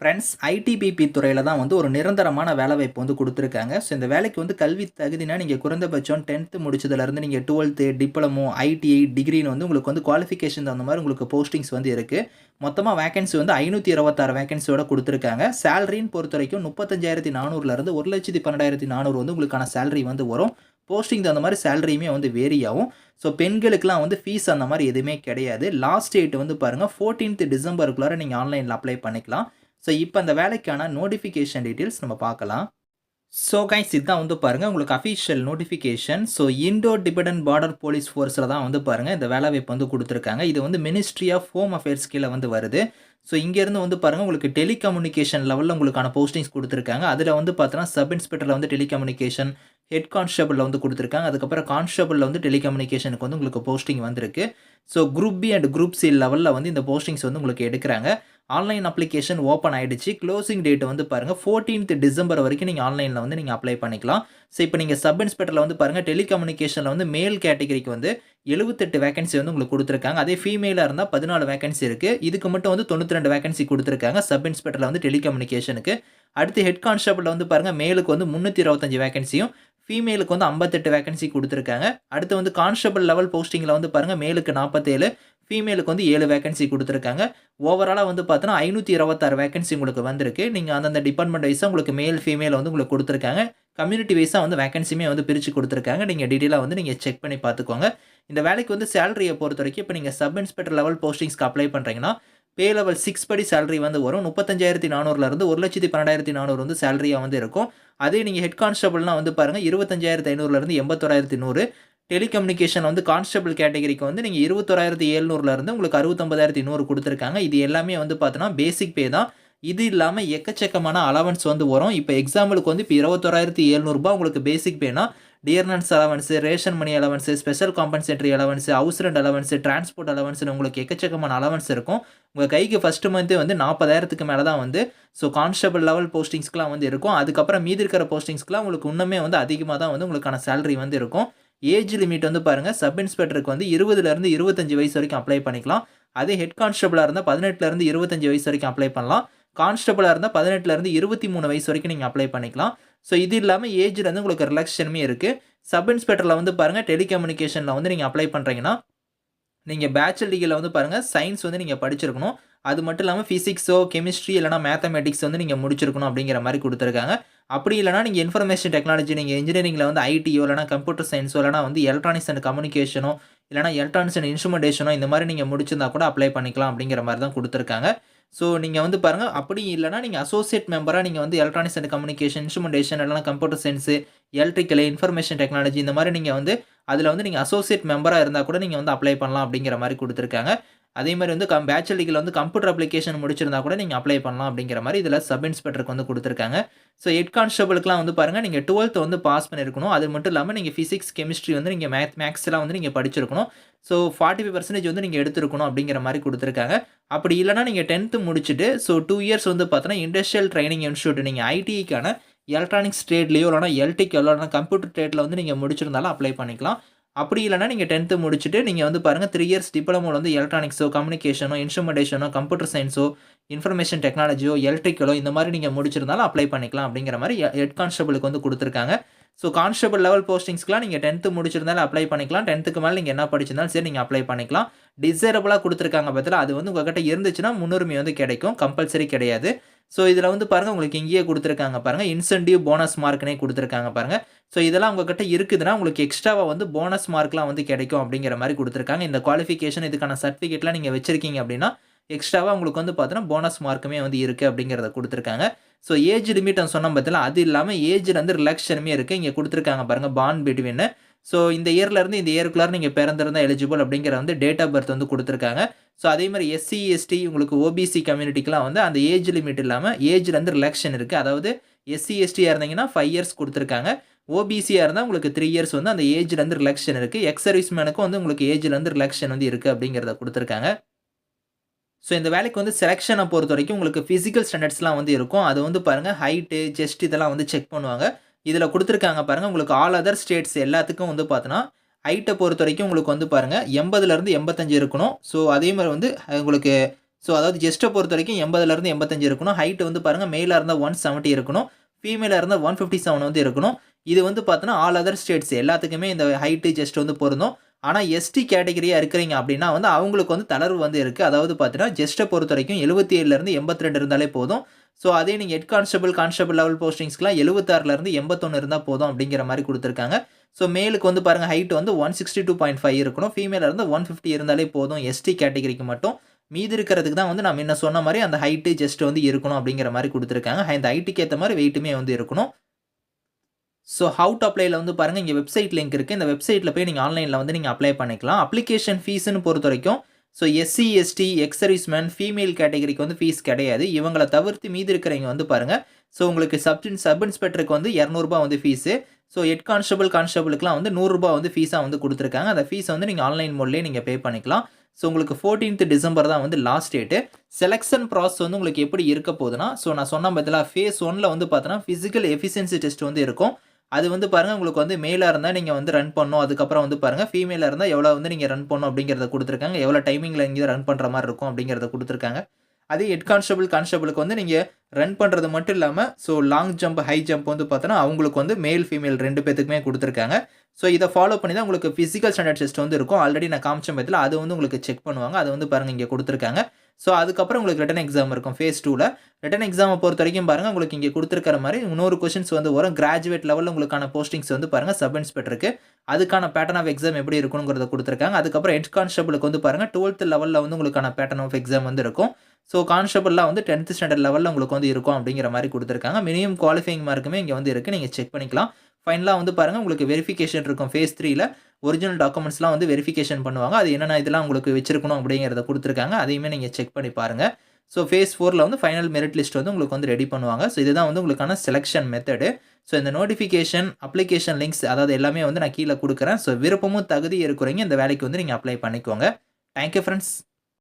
Friends ITBP துறையில் தான் வந்து ஒரு நிரந்தரமான வேலைவாய்ப்பு வந்து கொடுத்துருக்காங்க. ஸோ இந்த வேலைக்கு வந்து கல்வி தகுதினா நீங்கள் குறைந்தபட்சம் டென்த்து முடிச்சதுலேருந்து நீங்கள் டுவெல்த்து டிப்ளமோ ஐடிஐ டிகிரின்னு வந்து உங்களுக்கு வந்து குவாலிஃபிகேஷன் தகுந்த மாதிரி உங்களுக்கு போஸ்டிங்ஸ் வந்து இருக்குது மொத்தமாக வேகன்சி வந்து ஐநூற்றி இருபத்தாறு வேகன்சியோட கொடுத்துருக்காங்க. சேலரின்னு பொறுத்த வரைக்கும் முப்பத்தஞ்சாயிரத்தி நானூறுலேருந்து ஒரு லட்சத்தி பன்னெண்டாயிரத்தி நானூறு வந்து உங்களுக்கான சேலரி வந்து வரும். போஸ்டிங் தகுந்த மாதிரி சேலரியுமே வந்து வேரி ஆகும். ஸோ பெண்களுக்குலாம் வந்து ஃபீஸ் அந்த மாதிரி எதுவுமே கிடையாது. லாஸ்ட் டேட் வந்து பாருங்கள் ஃபோர்டீன்த் டிசம்பருக்குள்ளார நீங்கள் ஆன்லைனில் அப்ளை பண்ணிக்கலாம். ஸோ இப்போ அந்த வேலைக்கான நோட்டிஃபிகேஷன் டீட்டெயில்ஸ் நம்ம பார்க்கலாம். ஸோ கைஸ் இதுதான் வந்து பாருங்கள் உங்களுக்கு official notification so Indo Tibetan border police ஃபோர்ஸில் தான் வந்து பாருங்கள் இந்த வேலை வாய்ப்பு வந்து கொடுத்துருக்காங்க. இது வந்து மினிஸ்ட்ரி ஆஃப் ஹோம் அஃபேர்ஸ் கீழே வந்து வருது. ஸோ இங்கேருந்து வந்து பாருங்கள் உங்களுக்கு டெலிகம்யூனிகேஷன் லெவலில் உங்களுக்கான போஸ்டிங்ஸ் கொடுத்துருக்காங்க. அதில் வந்து பார்த்தோன்னா சப் இன்ஸ்பெக்டரில் வந்து டெலிகம்யூனிகேஷன் ஹெட் கான்ஸ்டபிளில் வந்து கொடுத்துருக்காங்க. அதுக்கப்புறம் கான்ஸ்டபிளில் வந்து டெலிகம்யூனிகேஷனுக்கு வந்து உங்களுக்கு போஸ்டிங் வந்திருக்கு. So group B and group C லெவலில் வந்து இந்த போஸ்டிங்ஸ் வந்து உங்களுக்கு எடுக்கிறாங்க. ஆன்லைன் அப்ளிகேஷன் ஓப்பன் ஆகிடுச்சு க்ளோசிங் டேட் வந்து பாருங்கள் ஃபோர்டீன்த் டிசம்பர் வரைக்கும் நீங்கள் ஆன்லைனில் வந்து நீங்கள் அப்ளை பண்ணிக்கலாம். ஸோ இப்போ நீங்கள் சப் இன்ஸ்பெக்டரில் வந்து பாருங்கள் டெலிகம்யூனிகேஷனில் வந்து மேல் கேட்டகரிக்கு வந்து எழுபத்தெட்டு வேகன்சி வந்து உங்களுக்கு கொடுத்துருக்காங்க. அதே ஃபீமேலாக இருந்தால் பதினாலு வேகன்சி இருக்குது இதுக்கு மட்டும் வந்து தொண்ணூற்றி ரெண்டு வேகன்சி கொடுத்துருக்காங்க சப் இன்ஸ்பெக்டரில் வந்து டெலிகம்யூனிகேஷனுக்கு அடுத்து ஹெட் கான்ஸ்டபிளில் வந்து பாருங்கள் மேலுக்கு வந்து முந்நூற்றி இருபத்தஞ்சு வேகன்சியும் ஃபீமேலுக்கு வந்து ஐம்பத்தெட்டு வேகன்சி கொடுத்துருக்காங்க. அடுத்து வந்து கான்ஸ்டபிள் லெவல் போஸ்டிங்கில் வந்து பாருங்கள் மேலுக்கு நாற்பத்தேழு ஃபீமேலுக்கு வந்து ஏழு வேகன்சி கொடுத்துருக்காங்க. ஓவராலாக வந்து பார்த்தோன்னா ஐநூற்றி இருபத்தாறு வேகன்சி உங்களுக்கு வந்திருக்கு. நீங்கள் அந்தந்த டிபார்ட்மெண்ட் வைஸாக உங்களுக்கு மேல் ஃபீமேல் வந்து உங்களுக்கு கொடுத்துருக்காங்க. கம்யூனிட்டி வைஸாக வந்து வேகன்சியுமே வந்து பிரித்து கொடுத்துருக்காங்க. நீங்கள் டீட்டெயிலாக வந்து நீங்கள் செக் பண்ணி பார்த்துக்கோங்க. இந்த வேலைக்கு வந்து சேலரியை பொறுத்த வரைக்கும் இப்போ நீங்கள் சப் இன்ஸ்பெக்டர் லெவல் போஸ்டிங்ஸ்க்கு அப்ளை பண்ணுறீங்கன்னா பே லெவல் சிக்ஸ் படி சேலரி வந்து வரும். முப்பத்தஞ்சாயிரத்தி நானூறுலேருந்து ஒரு லட்சத்தி பன்னெண்டாயிரத்தி நானூறு வந்து சேலரியாக வந்து இருக்கும். அதே நீங்கள் ஹெட் கான்ஸ்டபிள்னா வந்து பாருங்கள் இருபத்தஞ்சாயிரத்தி ஐநூறுலேருந்து எண்பத்தோராயிரத்தி நூறு. டெலிகம்யூனிகேஷன் வந்து கான்ஸ்டபிள் கேட்டகரிக்கு வந்து நீங்கள் இருபத்தோராயிரத்தி ஏழ்நூறுலேருந்து உங்களுக்கு அறுபத்தொம்பதாயிரத்தி நூறு கொடுத்துருக்காங்க. இது எல்லாமே வந்து பார்த்தோன்னா பேசிக் பே தான். இது இல்லாமல் எக்கச்சக்கமான அலவன்ஸ் வந்து வரும். இப்போ எக்ஸாம்பிளுக்கு வந்து இப்போ இருபத்தோராயிரத்தி எழுநூறுபா உங்களுக்கு பேசிக் பேனா dearness allowance ration money allowance special compensatory allowance house rent allowance transport அலவன்ஸ்னு உங்களுக்கு எக்கச்சக்கமான அலவன்ஸ் இருக்கும். உங்கள் கைக்கு ஃபஸ்ட்டு மந்த்து வந்து நாற்பதாயிரத்துக்கு மேலே தான் வந்து ஸோ கான்ஸ்டபிள் லெவல் போஸ்டிங்ஸ்க்குலாம் வந்து இருக்கும். அதுக்கப்புறம் மீதி இருக்கிற போஸ்டிங்ஸ்க்குலாம் உங்களுக்கு இன்னுமே வந்து அதிகமாக தான் வந்து உங்களுக்கான சேலரி வந்து இருக்கும். ஏஜ் லிமிட் வந்து பாருங்கள் சப் இன்ஸ்பெக்டருக்கு வந்து இருபதுலேருந்து இருபத்தஞ்சு வயசு வரைக்கும் அப்ளை பண்ணிக்கலாம். அதே ஹெட் கான்ஸ்டபிளாக இருந்தால் பதினெட்டுலேருந்து இருபத்தஞ்சு வயசு வரைக்கும் அப்ளை பண்ணலாம். கான்ஸ்டபிளாக இருந்தால் பதினெட்டுலேருந்து இருபத்தி மூணு வயசு வரைக்கும் நீங்கள் அப்ளை பண்ணிக்கலாம். ஸோ இது இல்லாமல் ஏஜில் வந்து உங்களுக்கு ரிலாக்ஸேஷனுமே இருக்குது சப் இன்ஸ்பெக்டரில் வந்து பாருங்கள் டெலிகம்யூனிகேஷனில் வந்து நீங்கள் அப்ளை பண்ணுறீங்கன்னா நீங்கள் பேச்சுலர் டிகிரியில் வந்து பாருங்கள் சயின்ஸ் வந்து நீங்கள் படிச்சிருக்கணும். அது மட்டும் இல்லாமல் ஃபிசிக்ஸோ கெமிஸ்ட்ரி இல்லைனா மேத்தமெட்டிக்ஸ் வந்து நீங்கள் முடிச்சிருக்கணும் அப்படிங்கிற மாதிரி கொடுத்துருக்காங்க. அப்படி இல்லைனா நீங்கள் இன்ஃபர்மேஷன் டெக்னாலஜி நீங்கள் இன்ஜினியரிங்கில் வந்து ஐடியோ இல்லைனா கம்ப்யூட்டர் சயின்ஸோ இல்லைனா வந்து எலக்ட்ரானிக்ஸ் அண்ட் கம்யூனிகேஷனோ இல்லைனா எலக்ட்ரானிக்ஸ் அண்ட் இன்ஸ்ட்ருமெண்டேஷனோ இந்த மாதிரி நீங்கள் முடிச்சிருந்தா கூட அப்ளை பண்ணிக்கலாம் அப்படிங்கிற மாதிரி தான் கொடுத்துருக்காங்க. ஸோ நீங்கள் வந்து பாருங்கள் அப்படி இல்லைனா நீங்கள் அசோசியேட் மெம்பராக நீங்கள் வந்து எலக்ட்ரானிக்ஸ் அண்ட் கம்யூனிகேஷன் இன்ஸ்ட்ருமெண்டேஷன் இல்லைனா computer science electrical information technology இந்த மாதிரி நீங்கள் வந்து அதில் வந்து நீங்கள் அசோசியேட் மெம்பராக இருந்தால் கூட நீங்கள் வந்து அப்ளை பண்ணலாம் அப்படிங்கிற மாதிரி கொடுத்துருக்காங்க. அதே மாதிரி வந்து கம் பேச்சுலர் டிகிரியில் வந்து கம்ப்யூட்டர் அப்ளிகேஷன் முடிச்சிருந்தா கூட நீங்கள் அப்ளை பண்ணலாம் அப்படிங்கிற மாதிரி இதில் சப் இன்ஸ்பெக்டருக்கு வந்து கொடுத்துருக்காங்க. ஸோ ஹெட் கான்ஸ்டபிளுக்குலாம் வந்து பாருங்கள் நீங்கள் டுவெல்த் வந்து பாஸ் பண்ணியிருக்கணும் அது மட்டும் இல்லாமல் நீங்கள் ஃபிசிக்ஸ் கெமிஸ்ட்ரி வந்து நீங்கள் மேத் மேக்ஸ்லாம் வந்து நீங்கள் படிச்சிருக்கணும். ஸோ ஃபார்ட்டி ஃபைவ் பர்சன்டேஜ் வந்து நீங்கள் எடுத்துருக்கணும் அப்படிங்கிற மாதிரி கொடுத்துருக்காங்க. அப்படி இல்லைனா நீங்கள் டென்த்து முடிச்சுட்டு ஸோ டூ இயர்ஸ் வந்து பார்த்தோன்னா இண்டஸ்ட்ரியல் ட்ரைனிங் இன்ஸ்டியூட் நீங்கள் ஐடிக்கான எலக்ட்ரானிக்ஸ் ட்ரேட்லேயோ இல்லைனா எலக்ட்ரிக் இல்லைனா கம்ப்யூட்டர் ட்ரேட்டில் வந்து நீங்கள் முடிச்சிருந்தாலும் அப்ளை பண்ணிக்கலாம். அப்படி இல்லைனா நீங்கள் டென்த்து முடிச்சுட்டு நீங்கள் வந்து பாருங்கள் த்ரீ இயர்ஸ் டிப்ளமோவில் வந்து எலக்ட்ரானிக்ஸோ கம்யூனிகேஷனோ இன்ஸ்ட்ருமெண்டேஷனோ கம்ப்யூட்டர் சயின்ஸோ இன்ஃபர்மேஷன் டெக்னாலஜியோ எலக்ட்ரிக்கலோ இந்த மாதிரி நீங்கள் முடிச்சிருந்தாலும் அப்ளை பண்ணிக்கலாம் அப்படிங்கிற மாதிரி ஹெட் கான்ஸ்டபிளுக்கு வந்து கொடுத்துருக்காங்க. ஸோ கான்ஸ்டபிள் லெவல் போஸ்டிங்ஸ்க்குலாம் நீங்கள் டென்த்து முடிச்சிருந்தாலும் அப்ளை பண்ணிக்கலாம். டென்த்துக்கு மேலே நீங்கள் என்ன படிச்சிருந்தாலும் சரி நீங்கள் அப்ளை பண்ணிக்கலாம். டிசைரபிளாக கொடுத்துருக்காங்க பற்றில அது வந்து உங்கள்கிட்ட இருந்துச்சுன்னா முன்னுரிமை வந்து கிடைக்கும். கம்பல்சரி கிடையாது. ஸோ இதில் வந்து பாருங்கள் உங்களுக்கு இங்கேயே கொடுத்துருக்காங்க பாருங்கள் இன்சென்டிவ் போனஸ் மார்க்னே கொடுத்துருக்காங்க பாருங்கள் ஸோ இதெல்லாம் உங்ககிட்ட இருக்குதுன்னா உங்களுக்கு எக்ஸ்ட்ராவாக வந்து போனஸ் மார்க்லாம் வந்து கிடைக்கும் அப்படிங்கிற மாதிரி கொடுத்துருக்காங்க. இந்த குவாலிஃபிகேஷன் இதுக்கான சர்டிஃபிகேட்லாம் நீங்கள் வச்சிருக்கீங்க அப்படின்னா எக்ஸ்ட்ராவாக உங்களுக்கு வந்து பார்த்தோன்னா போனஸ் மார்க்குமே வந்து இருக்குது அப்படிங்கிறத கொடுத்துருக்காங்க. ஸோ ஏஜ் லிமிட் சொன்ன பார்த்தீங்கன்னா அது இல்லாமல் ஏஜ் வந்து ரிலாக்ஷனுமே இருக்குது இங்கே கொடுத்துருக்காங்க பாருங்கள் பான் பிட்வீன் ஸோ இந்த இயர்லேருந்து இந்த இயருக்குள்ளார நீங்கள் பிறந்திருந்தால் எலிஜிபிள் அப்படிங்கிற வந்து டேட் ஆஃப் பர்த் வந்து கொடுத்துருக்காங்க. ஸோ அதே மாதிரி எஸ்சி எஸ்டி உங்களுக்கு ஓபிசி கம்யூனிட்டிக்கெலாம் வந்து அந்த ஏஜ் லிமிட் இல்லாமல் ஏஜ்லேருந்து ரிலாக்ஷன் இருக்குது அதாவது எஸ்சி எஸ்டியாக இருந்தீங்கன்னா ஃபைவ் இயர்ஸ் கொடுத்துருக்காங்க. ஓபிசியாக இருந்தால் உங்களுக்கு த்ரீ இயர்ஸ் வந்து அந்த ஏஜ்லேருந்து ரிலாக்ஷன் இருக்குது எக்ஸ் சர்வீஸ் மேனுக்கும் வந்து உங்களுக்கு ஏஜ்லேருந்து ரிலாக்ஷன் வந்து இருக்குது அப்படிங்கிறத கொடுத்துருக்காங்க. ஸோ இந்த வேலைக்கு வந்து செலெக்ஷனை பொறுத்த வரைக்கும் உங்களுக்கு ஃபிசிக்கல் ஸ்டாண்டர்ட்ஸ்லாம் வந்து இருக்கும். அது வந்து பாருங்கள் ஹைட்டு செஸ்ட் இதெல்லாம் வந்து செக் பண்ணுவாங்க. இதில் கொடுத்துருக்காங்க பாருங்கள் உங்களுக்கு ஆல் அதர் ஸ்டேட்ஸ் எல்லாத்துக்கும் வந்து பார்த்தோன்னா ஹைட்டை பொறுத்த வரைக்கும் உங்களுக்கு வந்து பாருங்கள் எண்பதுலேருந்து எண்பத்தஞ்சு இருக்கணும். ஸோ அதே மாதிரி வந்து உங்களுக்கு ஸோ அதாவது ஜெஸ்ட்டை பொறுத்த வரைக்கும் எண்பதுலேருந்து எண்பத்தஞ்சு இருக்கணும். ஹைட்டு வந்து பாருங்கள் மேலாக இருந்தால் ஒன் செவன்ட்டி இருக்கணும். ஃபீமேலாக இருந்தால் ஒன் ஃபிஃப்டி செவன் வந்து இருக்கணும். இது வந்து பார்த்தோன்னா ஆல் அதர் ஸ்டேட்ஸ் எல்லாத்துக்குமே இந்த ஹைட்டு ஜெஸ்ட் வந்து பொருந்தும். ஆனால் எஸ்டி கேட்டகரியாக இருக்கிறீங்க அப்படின்னா வந்து அவங்களுக்கு வந்து தளர்வு வந்து இருக்குது அதாவது பார்த்தீங்கன்னா ஜெஸ்ட்டை பொறுத்த வரைக்கும் எழுபத்தி ஏழுலேருந்து எண்பத்தி ரெண்டு இருந்தாலே போதும். ஸோ அதே நீங்கள் ஹெட் கான்ஸ்டபிள் கான்ஸ்டபிள் லெவல் போஸ்டிங்ஸ்க்குலாம் எழுபத்தாறுலேருந்து எண்பத்தொன்று இருந்தால் போதும் அப்படிங்கிற மாதிரி கொடுத்துருக்காங்க. ஸோ மேலுக்கு வந்து பாருங்கள் ஹைட் வந்து one sixty two point five இருக்கணும். ஃபீமேலாக இருந்து ஒன் ஃபிஃப்டி இருந்தாலே போதும் எஸ்டி கேட்டகரிக்கு மட்டும். மீதி இருக்கிறதுக்கு தான் வந்து நம்ம என்ன சொன்ன மாதிரி அந்த ஹைட்டு ஜஸ்ட் வந்து இருக்கணும் அப்படிங்கிற மாதிரி கொடுத்துருக்காங்க. இந்த ஹைட்டுக்கு ஏற்ற மாதிரி வெயிட்டுமே வந்து இருக்கணும். ஸோ ஹவு டு அப்ளைல வந்து பாருங்கள் இங்கே வெப்சைட் லிங்க் இருக்குது இந்த வெப்சைட்டில் போய் நீங்கள் ஆன்லைனில் வந்து நீங்கள் அப்ளை பண்ணிக்கலாம். அப்ளிகேஷன் ஃபீஸ்னு பொறுத்த வரைக்கும் so SC ST ex serviceman female கேட்டகரிக்கு வந்து ஃபீஸ் கிடையாது. இவங்களை தவிர்த்து மீதி இருக்கிறவங்க வந்து பாருங்கள் ஸோ உங்களுக்கு சப் சப் இன்ஸ்பெக்டருக்கு வந்து இரநூறுபா வந்து ஃபீஸு ஸோ ஹெட் கான்ஸ்டபிள் கான்ஸ்டபிளுக்குலாம் வந்து நூறுரூபா வந்து ஃபீஸாக வந்து கொடுத்துருக்காங்க. அந்த ஃபீஸை வந்து நீங்கள் ஆன்லைன் மோட்லேயே நீங்கள் பே பண்ணிக்கலாம். ஸோ உங்களுக்கு ஃபோர்டீன்த் டிசம்பர் தான் வந்து லாஸ்ட் டேட்டு செலெக்ஷன் ப்ராசஸ் வந்து உங்களுக்கு எப்படி இருக்க போகுதுன்னா ஸோ நான் சொன்ன பதிலாக ஃபேஸ் ஒனில் வந்து பார்த்தோன்னா ஃபிசிக்கல் எஃபிஷியன்சி டெஸ்ட் வந்து இருக்கும். அது வந்து பாருங்கள் உங்களுக்கு வந்து மேலாக இருந்தால் நீங்கள் வந்து ரன் பண்ணணும். அதுக்கப்புறம் வந்து பாருங்கள் ஃபீமேலாக இருந்தால் எவ்வளோ வந்து நீங்கள் ரன் பண்ணணும் அப்படிங்கிறத கொடுத்துருக்காங்க. எவ்வளோ டைமிங்கில் இங்கே ரன் பண்ணுற மாதிரி இருக்கும் அப்படிங்கிறத கொடுத்துருக்காங்க. அதே ஹெட் கான்ஸ்டபிள் கான்ஸ்டபிளுக்கு வந்து நீங்கள் ரன் பண்ணுறது மட்டும் இல்லாமல் so long jump high jump வந்து பார்த்தோன்னா அவங்களுக்கு வந்து மேல் ஃபீமேல் ரெண்டு பேத்துக்குமே கொடுத்துருக்காங்க. ஸோ இதை ஃபாலோ பண்ணி தான் உங்களுக்கு ஃபிசிக்கல் ஸ்டாண்டர்ட் டெஸ்ட் வந்து இருக்கும். ஆல்ரெடி நான் காமிச்ச பத்தில் அது வந்து உங்களுக்கு செக் பண்ணுவாங்க. அது வந்து பாருங்கள் இங்கே கொடுத்துருக்காங்க. ஸோ அதுக்கப்புறம் உங்களுக்கு ரிட்டன் எக்ஸாம் இருக்கும். ஃபேஸ் டூவில் ரிட்டன் எக்ஸாமை பொறுத்த வரைக்கும் பாருங்கள் உங்களுக்கு இங்கே கொடுத்துருக்கிற மாதிரி இன்னொரு கொஷின்ஸ் வந்து வரும். கிராஜுவேட் லெவலில் உங்களுக்கான போஸ்டிங்ஸ் வந்து பாருங்கள் சப் இன்ஸ்பெக்டருக்கு அதுக்கான பேட்டர்ன் ஆஃப் எக்ஸாம் எப்படி இருக்கணுங்கிறத கொடுத்துருக்காங்க. அதுக்கப்புறம் ஹெட் கான்ஸ்டபிளுக்கு வந்து பாருங்கள் டுவெல்த் லெவலில் வந்து உங்களுக்கான பேட்டர்ன் ஆஃப் எக்ஸாம் வந்து இருக்கும். ஸோ கான்ஸ்டபிள்லாம் வந்து டென்த் ஸ்டாண்டர்ட் லெவலில் உங்களுக்கு வந்து இருக்கும் அப்படிங்கிற மாதிரி கொடுத்துருக்காங்க. மினிமம் குவாலிஃபைங் மார்க்குமே இங்கே வந்து இருக்குது நீங்கள் செக் பண்ணிக்கலாம். ஃபைனலாக வந்து பாருங்கள் உங்களுக்கு வெரிஃபிகேஷன் இருக்கும். ஃபேஸ் த்ரீயில் ஒரிஜினல் டாக்குமெண்ட்ஸ்லாம் வந்து வெரிஃபிகேஷன் பண்ணுவாங்க. அது என்னென்ன இதெல்லாம் உங்களுக்கு வச்சிருக்கணும் அப்படிங்கிறத கொடுத்துருக்காங்க. அதையுமே நீங்கள் செக் பண்ணி பாருங்கள் ஸோ ஃபேஸ் ஃபோரில் வந்து ஃபைனல் மெரிட் லிஸ்ட் வந்து உங்களுக்கு வந்து ரெடி பண்ணுவாங்க. ஸோ இதுதான் வந்து உங்களுக்கான செலெக்ஷன் மெத்தடு ஸோ இந்த நோட்டிஃபிகேஷன் அப்ளிகேஷன் லிங்க்ஸ் அதாவது எல்லாமே வந்து நான் கீழே கொடுக்குறேன். ஸோ விருப்பமும் தகுதி இருக்கிறீங்க இந்த வேலைக்கு வந்து நீங்கள் அப்ளை பண்ணிக்கோங்க. Thank you friends